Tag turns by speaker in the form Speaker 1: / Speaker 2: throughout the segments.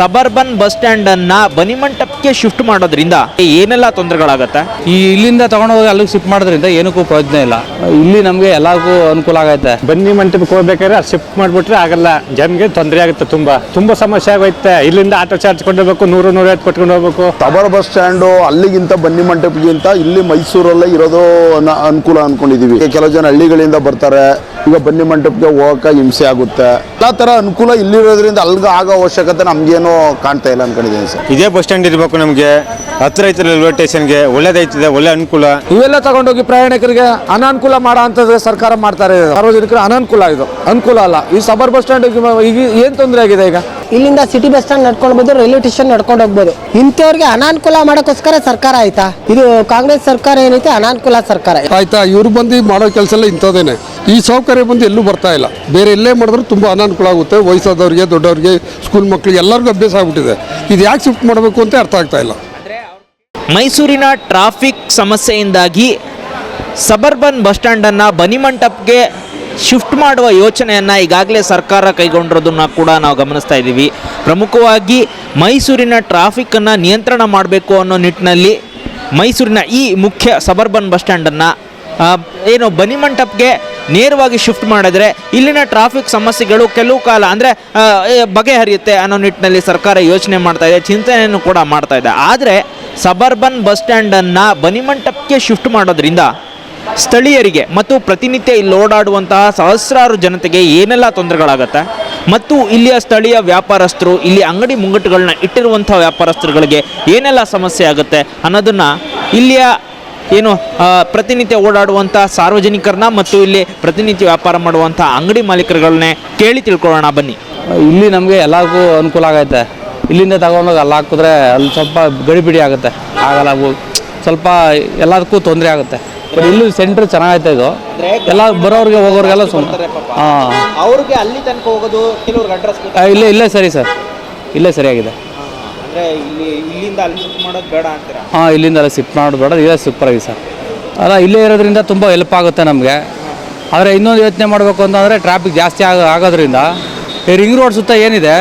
Speaker 1: Suburban bus stand ಅನ್ನ ಬನಿಮಂಟಪಕ್ಕೆ shift ಮಾಡೋದ್ರಿಂದ ಏನೆಲ್ಲ ತೊಂದರೆಗಳಾಗತ್ತೆ?
Speaker 2: ಈ ಇಲ್ಲಿಂದ ತಗೊಂಡೋಗಿ ಅಲ್ಲಿಗೆ ಶಿಫ್ಟ್ ಮಾಡೋದ್ರಿಂದ ಏನಕ್ಕೂ ಪ್ರಯೋಜನ ಇಲ್ಲ. ಇಲ್ಲಿ ನಮಗೆ ಎಲ್ಲರಿಗೂ ಅನುಕೂಲ ಆಗೈತೆ.
Speaker 3: ಬನ್ನಿ ಮಂಟಪಕ್ಕೆ ಹೋಗ್ಬೇಕಾದ್ರೆ ಅದು ಶಿಫ್ಟ್ ಮಾಡಿಬಿಟ್ರೆ ಆಗಲ್ಲ. ಜನಗೆ ತೊಂದರೆ ಆಗುತ್ತೆ ತುಂಬಾ. ತುಂಬಾ ಸಮಸ್ಯೆ ಆಗೋಯ್ತೆ. ಇಲ್ಲಿಂದ ಆಟೋ ಚಾರ್ಜ್ ಕೊಂಡೋಗ್ಬೇಕು ನೂರು ನೂರೈವತ್ತು ಕೊಟ್ಕೊಂಡು ಹೋಗ್ಬೇಕು.
Speaker 4: ಸಬರ್ ಬಸ್ ಸ್ಟ್ಯಾಂಡು ಅಲ್ಲಿಗಿಂತ ಬನ್ನಿ ಮಂಟಪಗಿಂತ ಇಲ್ಲಿ ಮೈಸೂರಲ್ಲೇ ಇರೋದು ಅನುಕೂಲ ಅನ್ಕೊಂಡಿದೀವಿ. ಕೆಲವು ಜನ ಹಳ್ಳಿಗಳಿಂದ ಬರ್ತಾರೆ. ಈಗ ಬನ್ನಿ ಮಂಟಪಕ್ಕೆ ಹೋಗಕ್ಕೆ ಹಿಂಸೆ ಆಗುತ್ತೆ. ಎಲ್ಲ ತರ ಅನುಕೂಲ ಇಲ್ಲಿರೋದ್ರಿಂದ ಅಲ್ಗ ಆಗೋ ಅವಶ್ಯಕತೆ ನಮ್ಗೇನು ಕಾಣ್ತಾ ಇಲ್ಲ ಅನ್ಕೊಂಡಿದ್ದೀನಿ ಸರ್.
Speaker 5: ಇದೇ ಬಸ್ ಸ್ಟ್ಯಾಂಡ್ ಇರಬೇಕು ನಮಗೆ. ಹತ್ರ ಐತೆ ರೈಲ್ವೆ ಸ್ಟೇಷನ್ಗೆ ಒಳ್ಳೇದೈತಿದೆ ಒಳ್ಳೆ ಅನುಕೂಲ.
Speaker 6: ಇವೆಲ್ಲ ತಗೊಂಡೋಗಿ ಪ್ರಯಾಣಿಕರಿಗೆ ಅನಾನುಕೂಲ ಮಾಡೋ ಅಂತಂದ್ರೆ ಸರ್ಕಾರ ಮಾಡ್ತಾರೆ. ಸಾರ್ವಜನಿಕರ ಅನಾನುಕೂಲ ಇದು. ಅನುಕೂಲ ಅಲ್ಲ. ಈ ಸಬರ್ ಬಸ್ ಸ್ಟ್ಯಾಂಡ್ ಈಗ ಏನು ತೊಂದರೆ ಆಗಿದೆ ಈಗ?
Speaker 7: ಇಲ್ಲಿಂದ ಸಿಟಿ ಬಸ್ ಸ್ಟ್ಯಾಂಡ್ ನಡ್ಕೊಂಡು ಬಂದು ರೈಲ್ವೆ ಸ್ಟೇಷನ್ ನಡ್ಕೊಂಡು ಹೋಗ್ಬೋದು. ಇಂಥವ್ರಿಗೆ ಅನಾನುಕೂಲ ಮಾಡೋಕ್ಕೋಸ್ಕರ ಸರ್ಕಾರ ಆಯ್ತಾ? ಇದು ಕಾಂಗ್ರೆಸ್ ಸರ್ಕಾರ ಏನೈತೆ? ಅನಾನುಕೂಲ ಸರ್ಕಾರ
Speaker 8: ಆಯ್ತಾ? ಇವ್ರು ಬಂದು ಮಾಡೋ ಕೆಲಸ ಎಲ್ಲ ಇಂಥದ್ದೇನೆ. ಈ ಸೌಕರ್ಯ ಬಂದು ಎಲ್ಲೂ ಬರ್ತಾ ಇಲ್ಲ. ಬೇರೆ ಎಲ್ಲೇ ಮಾಡಿದ್ರು ತುಂಬ ಅನಾನುಕೂಲ ಆಗುತ್ತೆ. ವಯಸ್ಸಾದವ್ರಿಗೆ ದೊಡ್ಡವ್ರಿಗೆ ಸ್ಕೂಲ್ ಮಕ್ಕಳಿಗೆ ಎಲ್ಲರಿಗೂ ಅಭ್ಯಾಸ ಆಗ್ಬಿಟ್ಟಿದೆ. ಇದು ಯಾಕೆ ಶಿಫ್ಟ್ ಮಾಡಬೇಕು ಅಂತ ಅರ್ಥ ಆಗ್ತಾ ಇಲ್ಲ.
Speaker 1: ಮೈಸೂರಿನ ಟ್ರಾಫಿಕ್ ಸಮಸ್ಯೆಯಿಂದಾಗಿ ಸಬರ್ಬನ್ ಬಸ್ ಸ್ಟ್ಯಾಂಡನ್ನು ಬನಿಮಂಟಪಕ್ಕೆ ಶಿಫ್ಟ್ ಮಾಡುವ ಯೋಚನೆಯನ್ನು ಈಗಾಗಲೇ ಸರ್ಕಾರ ಕೈಗೊಂಡಿರೋದನ್ನ ಕೂಡ ನಾವು ಗಮನಿಸ್ತಾ ಇದ್ದೀವಿ. ಪ್ರಮುಖವಾಗಿ ಮೈಸೂರಿನ ಟ್ರಾಫಿಕ್ಕನ್ನು ನಿಯಂತ್ರಣ ಮಾಡಬೇಕು ಅನ್ನೋ ನಿಟ್ಟಿನಲ್ಲಿ ಮೈಸೂರಿನ ಈ ಮುಖ್ಯ ಸಬರ್ಬನ್ ಬಸ್ ಸ್ಟ್ಯಾಂಡನ್ನು ಏನು ಬನಿಮಂಟಪ್ಗೆ ನೇರವಾಗಿ ಶಿಫ್ಟ್ ಮಾಡಿದ್ರೆ ಇಲ್ಲಿನ ಟ್ರಾಫಿಕ್ ಸಮಸ್ಯೆಗಳು ಕೆಲವು ಕಾಲ ಅಂದರೆ ಬಗೆಹರಿಯುತ್ತೆ ಅನ್ನೋ ನಿಟ್ಟಿನಲ್ಲಿ ಸರ್ಕಾರ ಯೋಚನೆ ಮಾಡ್ತಾ ಇದೆ, ಚಿಂತನೆಯನ್ನು ಕೂಡ ಮಾಡ್ತಾ ಇದೆ. ಆದರೆ ಸಬರ್ಬನ್ ಬಸ್ ಸ್ಟ್ಯಾಂಡನ್ನು ಬನಿಮಂಟಪ್ಗೆ ಶಿಫ್ಟ್ ಮಾಡೋದ್ರಿಂದ ಸ್ಥಳೀಯರಿಗೆ ಮತ್ತು ಪ್ರತಿನಿತ್ಯ ಇಲ್ಲಿ ಓಡಾಡುವಂತಹ ಸಹಸ್ರಾರು ಜನತೆಗೆ ಏನೆಲ್ಲ ತೊಂದರೆಗಳಾಗತ್ತೆ? ಮತ್ತು ಇಲ್ಲಿಯ ಸ್ಥಳೀಯ ವ್ಯಾಪಾರಸ್ಥರು, ಇಲ್ಲಿ ಅಂಗಡಿ ಮುಂಗಟ್ಟುಗಳನ್ನ ಇಟ್ಟಿರುವಂಥ ವ್ಯಾಪಾರಸ್ಥರುಗಳಿಗೆ ಏನೆಲ್ಲ ಸಮಸ್ಯೆ ಆಗುತ್ತೆ ಅನ್ನೋದನ್ನು ಇಲ್ಲಿಯ ಏನು ಪ್ರತಿನಿತ್ಯ ಓಡಾಡುವಂಥ ಸಾರ್ವಜನಿಕರನ್ನ ಮತ್ತು ಇಲ್ಲಿ ಪ್ರತಿನಿತ್ಯ ವ್ಯಾಪಾರ ಮಾಡುವಂಥ ಅಂಗಡಿ ಮಾಲೀಕರುಗಳನ್ನೇ ಕೇಳಿ ತಿಳ್ಕೊಳ್ಳೋಣ, ಬನ್ನಿ.
Speaker 2: ಇಲ್ಲಿ ನಮಗೆ ಎಲ್ಲರಿಗೂ ಅನುಕೂಲ ಆಗೈತೆ. ಇಲ್ಲಿಂದ ತಗೊಂಡೋಗಿ ಅಲ್ಲಿ ಹಾಕಿದ್ರೆ ಅಲ್ಲಿ ಸ್ವಲ್ಪ ಗಡಿಬಿಡಿ ಆಗುತ್ತೆ. ಆಗಲ್ಲ ಸ್ವಲ್ಪ ಎಲ್ಲದಕ್ಕೂ ತೊಂದರೆ ಆಗುತ್ತೆ. ಬಟ್ ಇಲ್ಲೂ ಸೆಂಟ್ರ್ ಚೆನ್ನಾಗೈತೆ ಇದು. ಎಲ್ಲ ಬರೋರಿಗೆ ಹೋಗೋರಿಗೆಲ್ಲ ಸುಮ್ಮನೆ ಹಾಂ.
Speaker 1: ಅವ್ರಿಗೆ ಅಲ್ಲಿ ತನಕ ಹೋಗೋದು ಕೆಲವ್ರಿಗೆ ಅಡ್ರೆಸ್
Speaker 2: ಇಲ್ಲೇ ಇಲ್ಲೇ ಸರಿ ಸರ್. ಇಲ್ಲೇ ಸರಿಯಾಗಿದೆ.
Speaker 1: ಅಂದರೆ ಇಲ್ಲಿ ಇಲ್ಲಿಂದ ಅಲ್ಲಿ ಶಿಫ್ಟ್ ಮಾಡೋದು ಬೇಡ ಅಂತೀರಾ?
Speaker 2: ಹಾಂ ಇಲ್ಲಿಂದ ಎಲ್ಲ ಶಿಫ್ಟ್ ಮಾಡಬೇಡ ಇದೇ ಸೂಪರ್ ಆಗಿದೆ ಸರ್. ಅಲ್ಲ ಇಲ್ಲೇ ಇರೋದ್ರಿಂದ ತುಂಬ ಹೆಲ್ಪ್ ಆಗುತ್ತೆ ನಮಗೆ. ಆದರೆ ಇನ್ನೊಂದು ಯೋಚನೆ ಮಾಡಬೇಕು ಅಂತಂದರೆ ಟ್ರಾಫಿಕ್ ಜಾಸ್ತಿ ಆಗ ಆಗೋದ್ರಿಂದ ಈ ರಿಂಗ್ ರೋಡ್ ಸುತ್ತ ಏನಿದೆ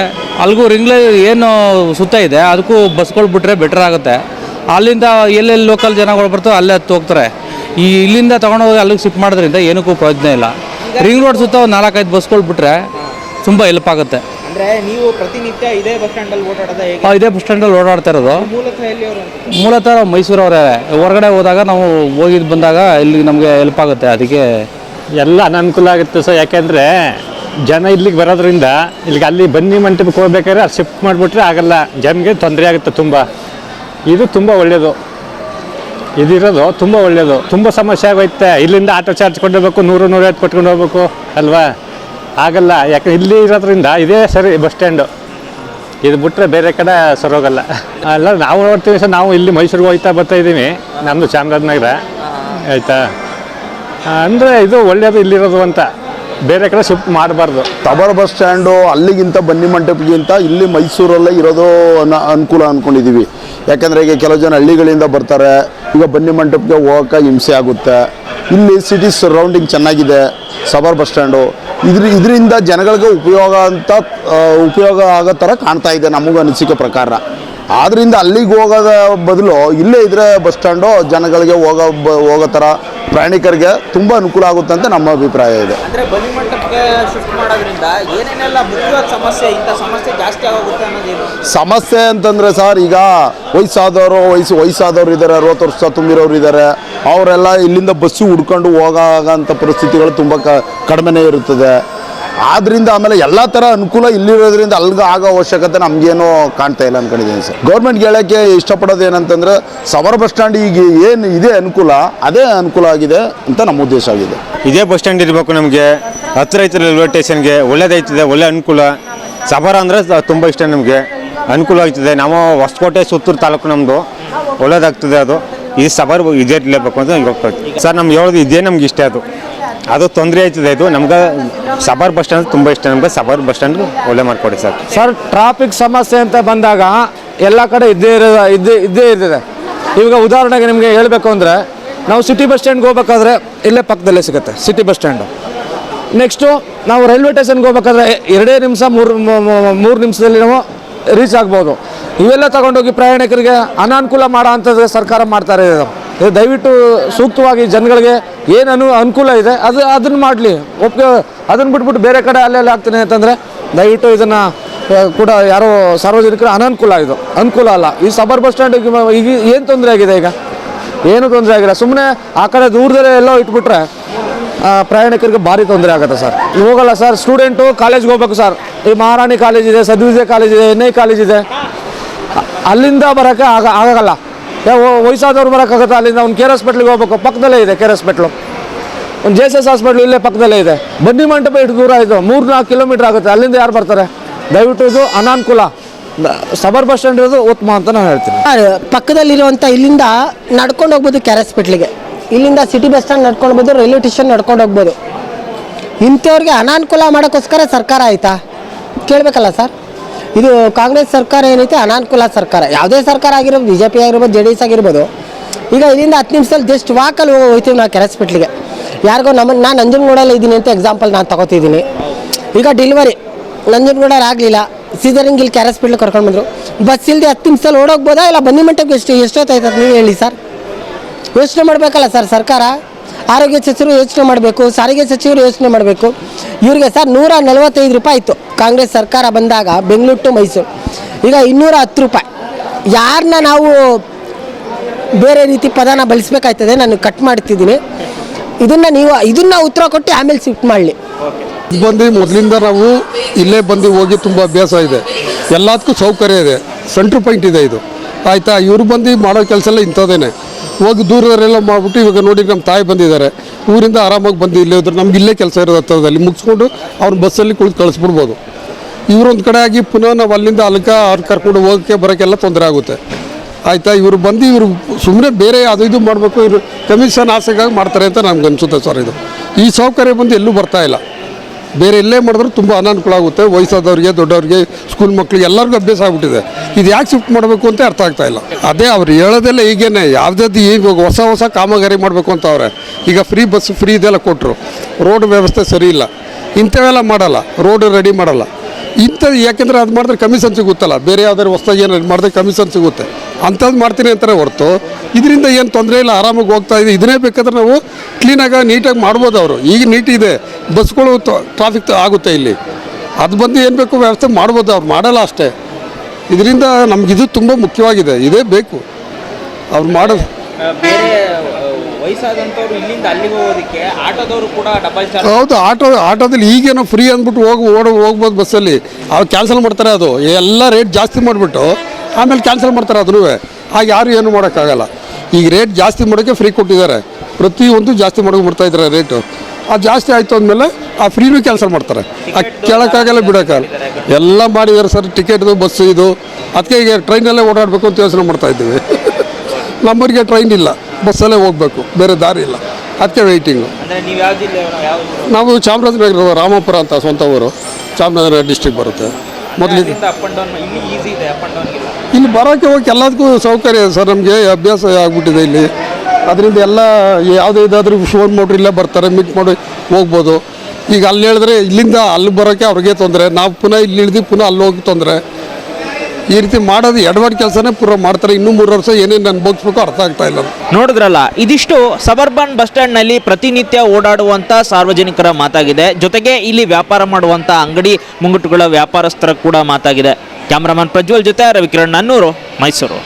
Speaker 2: ಅಲ್ಲಿಗೂ ರಿಂಗ್ ಏನು ಸುತ್ತ ಇದೆ ಅದಕ್ಕೂ ಬಸ್ಗಳು ಬಿಟ್ಟರೆ ಬೆಟರ್ ಆಗುತ್ತೆ. ಅಲ್ಲಿಂದ ಎಲ್ಲೆಲ್ಲಿ ಲೋಕಲ್ ಜನಗಳು ಬರ್ತೋ ಅಲ್ಲೇ ಹತ್ತು ಹೋಗ್ತಾರೆ. ಈ ಇಲ್ಲಿಂದ ತೊಗೊಂಡೋಗಿ ಅಲ್ಲಿಗೆ ಶಿಫ್ಟ್ ಮಾಡೋದ್ರಿಂದ ಏನಕ್ಕೂ ಪ್ರಯೋಜನ ಇಲ್ಲ. ರಿಂಗ್ ರೋಡ್ ಸುತ್ತ ಒಂದು ನಾಲ್ಕೈದು ಬಸ್ಗಳು ಬಿಟ್ಟರೆ ತುಂಬ ಹೆಲ್ಪ್ ಆಗುತ್ತೆ.
Speaker 1: ಅಂದರೆ ನೀವು ಪ್ರತಿನಿತ್ಯ ಇದೇ ಬಸ್ ಸ್ಟ್ಯಾಂಡಲ್ಲಿ ಓಡಾಡೋದ ಹೇಗೆ?
Speaker 2: ಇದೇ ಬಸ್ ಸ್ಟ್ಯಾಂಡಲ್ಲಿ ಓಡಾಡ್ತಾ ಇರೋದು.
Speaker 1: ಮೂಲತಃ ಎಲ್ಲಿಯವರು
Speaker 2: ಮೂಲತಃ ಮೈಸೂರವರೇ. ಹೊರಗಡೆ ಹೋದಾಗ ನಾವು ಹೋಗಿದ್ದು ಬಂದಾಗ ಇಲ್ಲಿ ನಮಗೆ ಹೆಲ್ಪ್ ಆಗುತ್ತೆ. ಅದಕ್ಕೆ
Speaker 3: ಎಲ್ಲ ಅನಾನುಕೂಲ ಆಗುತ್ತೆ ಸರ್. ಯಾಕೆಂದರೆ ಜನ ಇಲ್ಲಿಗೆ ಬರೋದ್ರಿಂದ ಇಲ್ಲಿಗೆ ಅಲ್ಲಿ ಬನ್ನಿ ಮಂಟಪಕ್ಕೆ ಹೋಗ್ಬೇಕಾದ್ರೆ ಅದು ಶಿಫ್ಟ್ ಮಾಡಿಬಿಟ್ರೆ ಆಗಲ್ಲ. ಜನಗೆ ತೊಂದರೆ ಆಗುತ್ತೆ ತುಂಬ. ಇದು ತುಂಬ ಒಳ್ಳೆಯದು ಇದಿರೋದು ತುಂಬ ಒಳ್ಳೆಯದು ತುಂಬ ಸಮಸ್ಯೆ ಆಗೋಯ್ತೆ. ಇಲ್ಲಿಂದ ಆಟೋ ಚಾರ್ಜ್ ಕೊಂಡೋಗ್ಬೇಕು ನೂರು ನೂರೈವತ್ತು ಕೊಟ್ಕೊಂಡು ಹೋಗ್ಬೇಕು, ಅಲ್ವಾ? ಆಗಲ್ಲ. ಯಾಕೆ ಇಲ್ಲಿ ಇರೋದ್ರಿಂದ ಇದೇ ಸರಿ ಬಸ್ ಸ್ಟ್ಯಾಂಡು. ಇದು ಬಿಟ್ಟರೆ ಬೇರೆ ಕಡೆ ಸರೋಗಲ್ಲ. ಅಲ್ಲ, ನಾವು ನೋಡ್ತೀವಿ ಸರ್, ನಾವು ಇಲ್ಲಿ ಮೈಸೂರಿಗೆ ಹೋಗ್ತಾ ಬರ್ತಾ ಇದ್ದೀವಿ. ನಮ್ಮದು ಚಾಮರಾಜನಗರ. ಆಯಿತಾ? ಅಂದರೆ ಇದು ಒಳ್ಳೆಯದು ಇಲ್ಲಿರೋದು ಅಂತ. ಬೇರೆ ಕಡೆ ಶಿಫ್ಟ್ ಮಾಡಬಾರ್ದು.
Speaker 4: ತಬರ ಬಸ್ ಸ್ಟ್ಯಾಂಡು ಅಲ್ಲಿಗಿಂತ ಬನ್ನಿ ಮಂಟಪಗಿಂತ ಇಲ್ಲಿ ಮೈಸೂರಲ್ಲೇ ಇರೋದು ಅನುಕೂಲ ಅನ್ಕೊಂಡಿದೀವಿ ಯಾಕಂದರೆ ಈಗ ಕೆಲವು ಜನ ಹಳ್ಳಿಗಳಿಂದ ಬರ್ತಾರೆ, ಈಗ ಬನ್ನಿ ಮಂಟಪಕ್ಕೆ ಹೋಗೋಕೆ ಹಿಂಸೆ ಆಗುತ್ತೆ. ಇಲ್ಲಿ ಸಿಟಿ ಸರೌಂಡಿಂಗ್ ಚೆನ್ನಾಗಿದೆ ಸಬರ್ ಬಸ್ ಸ್ಟ್ಯಾಂಡು ಇದ್ರ, ಇದರಿಂದ ಜನಗಳಿಗೆ ಉಪಯೋಗ ಅಂತ ಉಪಯೋಗ ಆಗೋ ಥರ ಕಾಣ್ತಾ ಇದೆ ನಮಗೂ ಅನಿಸಿಕೆ ಪ್ರಕಾರ. ಆದ್ರಿಂದ ಅಲ್ಲಿಗೆ ಹೋಗೋದ ಬದಲು ಇಲ್ಲೇ ಇದ್ರೆ ಬಸ್ ಸ್ಟ್ಯಾಂಡು ಜನಗಳಿಗೆ ಹೋಗೋ ಬ- ಹೋಗೋ ಥರ ಪ್ರಯಾಣಿಕರಿಗೆ ತುಂಬ ಅನುಕೂಲ ಆಗುತ್ತೆ ಅಂತ ನಮ್ಮ ಅಭಿಪ್ರಾಯ ಇದೆ.
Speaker 1: ಅಂದರೆ ಬನಿಮಂಟಪಕ್ಕೆ ಶಿಫ್ಟ್ ಮಾಡೋದ್ರಿಂದ ಏನೇನೆಲ್ಲ ಮುಖ್ಯವಾದ ಸಮಸ್ಯೆ ಇಂಥ ಸಮಸ್ಯೆ ಜಾಸ್ತಿ ಆಗೋಗುತ್ತೆ ಅನ್ನೋದೇನು
Speaker 4: ಸಮಸ್ಯೆ ಅಂತಂದರೆ ಸರ್ ಈಗ ವಯಸ್ಸಾದವರು ವಯಸ್ಸು ವಯಸ್ಸಾದವ್ರು ಇದ್ದಾರೆ ಅರವತ್ತು ವರ್ಷ ತುಂಬಿರೋರು ಇದ್ದಾರೆ ಅವರೆಲ್ಲ ಇಲ್ಲಿಂದ ಬಸ್ಸು ಹುಡ್ಕೊಂಡು ಹೋಗೋಂಥ ಪರಿಸ್ಥಿತಿಗಳು ತುಂಬ ಕ ಕಡಿಮೆನೇ ಇರುತ್ತದೆ. ಆದ್ರಿಂದ ಆಮೇಲೆ ಎಲ್ಲ ಥರ ಅನುಕೂಲ ಇಲ್ಲಿರೋದ್ರಿಂದ ಅಲ್ಲಿಗೆ ಆಗೋ ಅವಶ್ಯಕತೆ ನಮಗೇನು ಕಾಣ್ತಾ ಇಲ್ಲ ಅನ್ಕೊಂಡಿದ್ದೀನಿ ಸರ್. ಗೌರ್ಮೆಂಟ್ಗೆ ಹೇಳೋಕ್ಕೆ ಇಷ್ಟಪಡೋದು ಏನಂತಂದ್ರೆ ಸವರ್ ಬಸ್ ಸ್ಟ್ಯಾಂಡ್ ಈಗ ಏನು ಇದೆ ಅನುಕೂಲ, ಅದೇ ಅನುಕೂಲ ಆಗಿದೆ ಅಂತ ನಮ್ಮ ಉದ್ದೇಶ ಆಗಿದೆ.
Speaker 5: ಇದೇ ಬಸ್ ಸ್ಟ್ಯಾಂಡ್ ಇರಬೇಕು ನಮಗೆ. ಹತ್ತಿರ ಐತೆ ರೈಲ್ವೆ ಸ್ಟೇಷನ್ಗೆ ಒಳ್ಳೇದೈತಿದೆ ಒಳ್ಳೆ ಅನುಕೂಲ. ಸಬರ ಅಂದರೆ ತುಂಬ ಇಷ್ಟ ನಮಗೆ. ಅನುಕೂಲ ಆಗ್ತದೆ. ನಾವು ಹೊಸಕೋಟೆ ಸುತ್ತೂರು ತಾಲೂಕು ನಮ್ಮದು ಒಳ್ಳೇದಾಗ್ತದೆ ಅದು. ಈ ಸಬರ್ ಇದೇ ಇರಲೇಬೇಕು ಅಂತ ಗೊತ್ತಾಗ್ತದೆ ಸರ್, ನಮ್ಗೆ ಹೇಳೋದು ಇದೇ ನಮ್ಗೆ ಇಷ್ಟ ಅದು. ಅದು ತೊಂದರೆ ಆಯ್ತದೆ. ಇದು ನಮ್ಗೆ ಸಬರ್ ಬಸ್ ಸ್ಟ್ಯಾಂಡ್ ತುಂಬ ಇಷ್ಟ. ನಮ್ಗೆ ಸಬರ್ ಬಸ್ ಸ್ಟ್ಯಾಂಡ್ ಒಳ್ಳೆ ಮಾಡಿಕೊಡಿ ಸರ್.
Speaker 6: ಸರ್, ಟ್ರಾಫಿಕ್ ಸಮಸ್ಯೆ ಅಂತ ಬಂದಾಗ ಎಲ್ಲ ಕಡೆ ಇದ್ದೇ ಇರೋ, ಇದ್ದೇ ಇದ್ದೇ ಇರ್ತದೆ. ಇವಾಗ ಉದಾಹರಣೆಗೆ ನಿಮಗೆ ಹೇಳಬೇಕು ಅಂದರೆ, ನಾವು ಸಿಟಿ ಬಸ್ ಸ್ಟ್ಯಾಂಡ್ಗೆ ಹೋಗ್ಬೇಕಾದ್ರೆ ಇಲ್ಲೇ ಪಕ್ಕದಲ್ಲೇ ಸಿಗುತ್ತೆ ಸಿಟಿ ಬಸ್ ಸ್ಟ್ಯಾಂಡು ನೆಕ್ಸ್ಟು ನಾವು ರೈಲ್ವೆ ಸ್ಟೇಷನ್ಗೆ ಹೋಗ್ಬೇಕಾದ್ರೆ ಎರಡೇ ನಿಮಿಷ, ಮೂರು ಮೂರು ನಿಮಿಷದಲ್ಲಿ ನಾವು ರೀಚ್ ಆಗ್ಬೋದು. ಇವೆಲ್ಲ ತಗೊಂಡೋಗಿ ಪ್ರಯಾಣಿಕರಿಗೆ ಅನಾನುಕೂಲ ಮಾಡೋ ಅಂಥದ್ದು ಸರ್ಕಾರ ಮಾಡ್ತಾರೆ ದಯವಿಟ್ಟು ಸೂಕ್ತವಾಗಿ ಜನಗಳಿಗೆ ಏನು ಅನು ಅನುಕೂಲ ಇದೆ, ಅದು ಅದನ್ನು ಮಾಡಲಿ. ಒಪ್ಪಿಗೆ ಅದನ್ನು ಬಿಟ್ಬಿಟ್ಟು ಬೇರೆ ಕಡೆ ಅಲ್ಲೆಲ್ಲ ಆಗ್ತೀನಿ ಅಂತಂದರೆ ದಯವಿಟ್ಟು ಇದನ್ನು ಕೂಡ ಯಾರೋ ಸಾರ್ವಜನಿಕರ ಅನನುಕೂಲ ಇದು. ಅನುಕೂಲ ಅಲ್ಲ. ಈ ಸಬರ್ ಬಸ್ ಸ್ಟ್ಯಾಂಡಿಗೆ ಈಗ ಏನು ತೊಂದರೆ ಆಗಿದೆ ಈಗ? ಏನು ತೊಂದರೆ ಆಗಿಲ್ಲ. ಸುಮ್ಮನೆ ಆ ಕಡೆ ದೂರದಲ್ಲೇ ಎಲ್ಲೋ ಇಟ್ಬಿಟ್ರೆ ಪ್ರಯಾಣಿಕರಿಗೆ ಭಾರಿ ತೊಂದರೆ ಆಗುತ್ತೆ ಸರ್. ಹೋಗಲ್ಲ ಸರ್. ಸ್ಟೂಡೆಂಟು ಕಾಲೇಜ್ಗೆ ಹೋಗ್ಬೇಕು ಸರ್. ಈ ಮಹಾರಾಣಿ ಕಾಲೇಜ್ ಇದೆ, ಸದ್ವಿಜಯ ಕಾಲೇಜ್ ಇದೆ, ಎನ್ ಐ ಕಾಲೇಜ್ ಇದೆ. ಅಲ್ಲಿಂದ ಬರೋಕ್ಕೆ ಆಗ, ಆಗಲ್ಲ. ಯಾವ ವಯಸ್ಸಾದವ್ರು ಬರೋಕ್ಕಾಗುತ್ತೆ? ಅಲ್ಲಿಂದ ಒಂದು ಆರ್ ಹಾಸ್ಪಿಟ್ಲಿಗೆ ಹೋಗ್ಬೇಕು. ಪಕ್ಕದಲ್ಲೇ ಇದೆ ಕೇರ್ ಹಾಸ್ಪಿಟ್ಲು ಒಂದು ಜೆ ಎಸ್ ಎಸ್ ಹಾಸ್ಪಿಟ್ಲ್ ಇಲ್ಲೇ ಪಕ್ಕದಲ್ಲೇ ಇದೆ. ಬನ್ನಿ ಮಂಟಪ ಇಟ್ಟು ದೂರ ಇದು. ಮೂರು ನಾಲ್ಕು ಕಿಲೋಮೀಟ್ರ್ ಆಗುತ್ತೆ. ಅಲ್ಲಿಂದ ಯಾರು ಬರ್ತಾರೆ? ದಯವಿಟ್ಟು ಇದು ಅನಾನುಕೂಲ. ಸಬರ್ ಬಸ್ ಸ್ಟ್ಯಾಂಡ್ ಇರೋದು ಉತ್ತಮ ಅಂತ ನಾನು ಹೇಳ್ತೀನಿ.
Speaker 7: ಪಕ್ಕದಲ್ಲಿರುವಂಥ ಇಲ್ಲಿಂದ ನಡ್ಕೊಂಡು ಹೋಗ್ಬೋದು ಕೆ ಆರ್ ಹಾಸ್ಪಿಟ್ಲಿಗೆ ಇಲ್ಲಿಂದ ಸಿಟಿ ಬಸ್ ಸ್ಟ್ಯಾಂಡ್ ನಡ್ಕೊಂಡು ಹೋಗ್ಬೋದು, ರೈಲ್ವೆ ಸ್ಟೇಷನ್ ನಡ್ಕೊಂಡು ಹೋಗ್ಬೋದು. ಇಂಥವ್ರಿಗೆ ಅನಾನುಕೂಲ ಮಾಡೋಕ್ಕೋಸ್ಕರ ಸರ್ಕಾರ ಆಯಿತಾ? ಕೇಳಬೇಕಲ್ಲ ಸರ್? ಇದು ಕಾಂಗ್ರೆಸ್ ಸರ್ಕಾರ ಏನೈತೆ? ಅನಾನುಕೂಲ ಸರ್ಕಾರ. ಯಾವುದೇ ಸರ್ಕಾರ ಆಗಿರ್ಬೋದು ಬಿ ಜೆ ಪಿ ಆಗಿರ್ಬೋದು, ಜೆ ಡಿ ಎಸ್ ಆಗಿರ್ಬೋದು. ಈಗ ಇಲ್ಲಿಂದ ಹತ್ತು ನಿಮಿಷದಲ್ಲಿ ಜಸ್ಟ್ ವಾಕಲ್ಲಿ ಹೋಗ್ತೀವಿ ನಾವು ಕೆ ಆರ್ ಹಾಸ್ಪಿಟ್ಲಿಗೆ ಯಾರಿಗೋ ನಮ್ಮ ನಾನು ನಂಜನಗೂಡಲ್ಲಿ ಇದ್ದೀನಿ ಅಂತ ಎಕ್ಸಾಂಪಲ್ ನಾನು ತಗೋತಿದ್ದೀನಿ. ಈಗ ಡೆಲಿವರಿ ನಂಜನಗೂಡಲ್ಲಿ ಆಗಲಿಲ್ಲ. ಸೀಸರಿಂಗ್ ಇಲ್ಲಿ ಕೆ ಆರ್ ಹಾಸ್ಪಿಟ್ಲಿಗೆ ಕರ್ಕೊಂಡು ಬಂದರು. ಬಸ್ ಇಲ್ಲದೆ ಹತ್ತು ನಿಮಿಷದಲ್ಲಿ ಓಡೋಗ್ಬೋದಾ? ಇಲ್ಲ ಬನ್ನಿ ಮಟ್ಟಕ್ಕೆ ಎಷ್ಟು ಎಷ್ಟೊತ್ತಾಯ್ತದೆ ನೀವು ಹೇಳಿ ಸರ್ ಯೋಚನೆ ಮಾಡಬೇಕಲ್ಲ ಸರ್ ಸರ್ಕಾರ ಆರೋಗ್ಯ ಸಚಿವರು ಯೋಚನೆ ಮಾಡಬೇಕು, ಸಾರಿಗೆ ಸಚಿವರು ಯೋಚನೆ ಮಾಡಬೇಕು. ಇವರಿಗೆ ಸರ್ ನೂರ ನಲವತ್ತೈದು ರೂಪಾಯಿ ಇತ್ತು ಕಾಂಗ್ರೆಸ್ ಸರ್ಕಾರ ಬಂದಾಗ ಬೆಂಗಳೂರು ಟು ಮೈಸೂರು. ಈಗ ಇನ್ನೂರ ಹತ್ತು ರೂಪಾಯಿ. ಯಾರನ್ನ ನಾವು ಬೇರೆ ರೀತಿ ಪದನ ಬಳಸಬೇಕಾಯ್ತದೆ, ನಾನು ಕಟ್ ಮಾಡ್ತಿದ್ದೀನಿ. ಇದನ್ನು ನೀವು, ಇದನ್ನು ಉತ್ತರ ಕೊಟ್ಟು ಆಮೇಲೆ ಶಿಫ್ಟ್ ಮಾಡಲಿ.
Speaker 8: ಬಂದು ಮೊದಲಿಂದ ನಾವು ಇಲ್ಲೇ ಬಂದು ಹೋಗಿ ತುಂಬ ಅಭ್ಯಾಸ ಇದೆ. ಎಲ್ಲದಕ್ಕೂ ಸೌಕರ್ಯ ಇದೆ. ಸೆಂಟ್ರ್ ಪಾಯಿಂಟ್ ಇದೆ ಇದು. ಆಯಿತಾ? ಇವ್ರು ಬಂದು ಮಾಡೋ ಕೆಲಸ ಎಲ್ಲ ಇಂಥದ್ದೇನೆ. ಹೋಗಿ ದೂರದವರೆಲ್ಲ ಮಾಡ್ಬಿಟ್ಟು ಇವಾಗ ನೋಡಿ ನಮ್ಮ ತಾಯಿ ಬಂದಿದ್ದಾರೆ. ಊರಿಂದ ಆರಾಮಾಗಿ ಬಂದು ಇಲ್ಲೇ ಇದ್ರೆ ನಮ್ಗೆ ಇಲ್ಲೇ ಕೆಲಸ ಇರೋದು ಹತ್ತಿರದಲ್ಲಿ ಮುಗಿಸ್ಕೊಂಡು ಅವ್ರನ್ನ ಬಸ್ಸಲ್ಲಿ ಕುಳಿತು ಕಳಿಸ್ಬಿಡ್ಬೋದು. ಇವರೊಂದು ಕಡೆ ಆಗಿ ಪುನಃ ನಾವು ಅಲ್ಲಿಂದ ಅಲ್ಕ ಅವ್ರು ಕರ್ಕೊಂಡು ಹೋಗೋಕ್ಕೆ ಬರೋಕ್ಕೆಲ್ಲ ತೊಂದರೆ ಆಗುತ್ತೆ. ಆಯಿತಾ? ಇವರು ಬಂದು ಇವರು ಸುಮ್ಮನೆ ಬೇರೆ ಅದು ಇದು ಮಾಡಬೇಕು, ಇವರು ಕಮಿಷನ್ ಆಸೆಗಾಗಿ ಮಾಡ್ತಾರೆ ಅಂತ ನಮ್ಗೆ ಅನಿಸುತ್ತೆ ಸರ್ ಇದು. ಈ ಸೌಕರ್ಯ ಬಂದು ಎಲ್ಲೂ ಬರ್ತಾ ಇಲ್ಲ. ಬೇರೆ ಎಲ್ಲೇ ಮಾಡಿದ್ರು ತುಂಬ ಅನಾನುಕೂಲ ಆಗುತ್ತೆ. ವಯಸ್ಸಾದವ್ರಿಗೆ, ದೊಡ್ಡವ್ರಿಗೆ ಸ್ಕೂಲ್ ಮಕ್ಳಿಗೆ ಎಲ್ಲರಿಗೂ ಅಭ್ಯಾಸ ಆಗ್ಬಿಟ್ಟಿದೆ. ಇದು ಯಾಕೆ ಶಿಫ್ಟ್ ಮಾಡಬೇಕು ಅಂತ ಅರ್ಥ ಆಗ್ತಾ ಇಲ್ಲ. ಅದೇ ಅವ್ರು ಹೇಳೋದೆಲ್ಲ ಈಗೇನೆ ಯಾವುದಾದ್ರು ಈಗ ಹೊಸ ಹೊಸ ಕಾಮಗಾರಿ ಮಾಡಬೇಕು ಅಂತ ಅವ್ರೆ. ಈಗ ಫ್ರೀ ಬಸ್ ಫ್ರೀ ಇದೆಲ್ಲ ಕೊಟ್ಟರು ರೋಡ್ ವ್ಯವಸ್ಥೆ ಸರಿ ಇಲ್ಲ. ಇಂಥವೆಲ್ಲ ಮಾಡಲ್ಲ. ರೋಡ್ ರೆಡಿ ಮಾಡಲ್ಲ. ಇಂಥದ್ದು ಯಾಕೆಂದರೆ ಅದು ಮಾಡಿದ್ರೆ ಕಮಿಷನ್ ಸಿಗುತ್ತಲ್ಲ. ಬೇರೆ ಯಾವ್ದಾದ್ರು ಹೊಸ್ದಾಗಿ ಏನಾದ್ರು ಮಾಡಿದ್ರೆ ಕಮಿಷನ್ ಸಿಗುತ್ತೆ. ಅಂಥದ್ದು ಮಾಡ್ತೀನಿ ಅಂತಾರೆ ಹೊರತು. ಇದರಿಂದ ಏನು ತೊಂದರೆ ಇಲ್ಲ, ಆರಾಮಾಗಿ ಹೋಗ್ತಾ ಇದೆ. ಇದನ್ನೇ ಬೇಕಾದ್ರೆ ನಾವು ಕ್ಲೀನಾಗಿ ನೀಟಾಗಿ ಮಾಡ್ಬೋದು ಅವರು. ಈಗ ನೀಟ್ ಇದೆ. ಬಸ್ಗಳು ಟ್ರಾಫಿಕ್ ಆಗುತ್ತೆ ಇಲ್ಲಿ. ಅದು ಬಂದು ಏನು ಬೇಕು ವ್ಯವಸ್ಥೆ ಮಾಡ್ಬೋದು ಅವ್ರು. ಮಾಡಲ್ಲ ಅಷ್ಟೇ. ಇದರಿಂದ ನಮಗಿದು ತುಂಬ ಮುಖ್ಯವಾಗಿದೆ. ಇದೇ ಬೇಕು. ಅವ್ರು ಮಾಡೋದು
Speaker 1: ವಯಸ್ಸಾದಂಥವ್ರು ಇಲ್ಲಿಂದ ಅಲ್ಲಿಗೆ ಹೋಗೋದಕ್ಕೆ ಆಟೋದವರು ಕೂಡ ಡಬಲ್ ಚಾರ್ಜ್
Speaker 8: ಹೌದು ಆಟೋ ಆಟೋದಲ್ಲಿ ಈಗೇನೋ ಫ್ರೀ ಅಂದ್ಬಿಟ್ಟು ಹೋಗಿ ಓಡ ಹೋಗ್ಬೋದು ಬಸ್ಸಲ್ಲಿ. ಅವ್ರು ಕ್ಯಾನ್ಸಲ್ ಮಾಡ್ತಾರೆ ಅದು. ಎಲ್ಲ ರೇಟ್ ಜಾಸ್ತಿ ಮಾಡಿಬಿಟ್ಟು ಆಮೇಲೆ ಕ್ಯಾನ್ಸಲ್ ಮಾಡ್ತಾರೆ ಅದನ್ನು ಆಗ ಯಾರು ಏನು ಮಾಡೋಕ್ಕಾಗಲ್ಲ. ಈಗ ರೇಟ್ ಜಾಸ್ತಿ ಮಾಡೋಕ್ಕೆ ಫ್ರೀ ಕೊಟ್ಟಿದ್ದಾರೆ. ಪ್ರತಿಯೊಂದು ಜಾಸ್ತಿ ಮಾಡೋಕೆ ಬಿಡ್ತಾ ಇದ್ದಾರೆ ರೇಟು ಆ ಜಾಸ್ತಿ ಆಯಿತು ಅಂದಮೇಲೆ ಆ ಫ್ರೀನೂ ಕ್ಯಾನ್ಸಲ್ ಮಾಡ್ತಾರೆ. ಆ ಕೇಳೋಕ್ಕಾಗಲ್ಲ ಬಿಡೋಕ್ಕಾಗಲ್ಲ. ಎಲ್ಲ ಮಾಡಿದ್ದಾರೆ ಸರ್ ಟಿಕೆಟ್ದು ಬಸ್ಸು ಇದು. ಅದಕ್ಕೆ ಈಗ ಟ್ರೈನಲ್ಲೇ ಓಡಾಡಬೇಕು ಅಂತ ಯೋಚನೆ ಮಾಡ್ತಾ ಇದ್ದೀವಿ. ನಮ್ಮೂರಿಗೆ ಟ್ರೈನ್ ಇಲ್ಲ. ಬಸ್ಸಲ್ಲೇ ಹೋಗಬೇಕು. ಬೇರೆ ದಾರಿ ಇಲ್ಲ. ಅದಕ್ಕೆ ವೆಯ್ಟಿಂಗು
Speaker 1: ನೀವು
Speaker 8: ಚಾಮರಾಜನಗರ ರಾಮಪುರ ಅಂತ ಸ್ವಂತ ಊರು. ಚಾಮರಾಜನಗರ ಡಿಸ್ಟಿಕ್ ಬರುತ್ತೆ. ಮೊದಲಿಗೆ
Speaker 1: ಇಲ್ಲಿ
Speaker 8: ಬರೋಕ್ಕೆ ಹೋಗಿ ಎಲ್ಲದಕ್ಕೂ ಸೌಕರ್ಯ ಇದೆ ಸರ್ ನಮಗೆ. ಅಭ್ಯಾಸ ಆಗಿಬಿಟ್ಟಿದೆ ಇಲ್ಲಿ. ಅದರಿಂದ ಎಲ್ಲ ಯಾವುದೇ ಇದಾದರೂ ಫೋನ್ ಮಾಡ್ರಿ ಇಲ್ಲೇ ಬರ್ತಾರೆ ಮೀಟ್ ಮಾಡಿ ಹೋಗ್ಬೋದು. ಈಗ ಅಲ್ಲಿ ಹೇಳಿದ್ರೆ ಇಲ್ಲಿಂದ ಅಲ್ಲಿ ಬರೋಕ್ಕೆ ಅವ್ರಿಗೆ ತೊಂದರೆ. ನಾವು ಪುನಃ ಇಲ್ಲಿ ಇಳಿದು ಪುನಃ ಅಲ್ಲಿ ಹೋಗಿ ತೊಂದರೆ. ಈ ರೀತಿ ಮಾಡೋದು ಎಡವಾಡ್ ಕೆಲಸನೇ ಪೂರ ಮಾಡ್ತಾರೆ. ಇನ್ನೂ ಮೂರು ವರ್ಷ ಏನೇನು ಅನುಭವಿಸ್ಬೇಕು ಅರ್ಥ ಆಗ್ತಾ ಇಲ್ಲ
Speaker 1: ನೋಡಿದ್ರಲ್ಲ, ಇದಿಷ್ಟು ಸಬರ್ಬನ್ ಬಸ್ ಸ್ಟ್ಯಾಂಡ್ನಲ್ಲಿ ಪ್ರತಿನಿತ್ಯ ಓಡಾಡುವಂಥ ಸಾರ್ವಜನಿಕರ ಮಾತಾಗಿದೆ. ಜೊತೆಗೆ ಇಲ್ಲಿ ವ್ಯಾಪಾರ ಮಾಡುವಂಥ ಅಂಗಡಿ ಮುಂಗುಟ್ಟುಗಳ ವ್ಯಾಪಾರಸ್ಥರ ಕೂಡ ಮಾತಾಗಿದೆ. ಕ್ಯಾಮ್ರಾಮನ್ ಪ್ರಜ್ವಲ್ ಜೊತೆ ರವಿಕಿರಣ್ ನನ್ನೂರು ಮೈಸೂರು.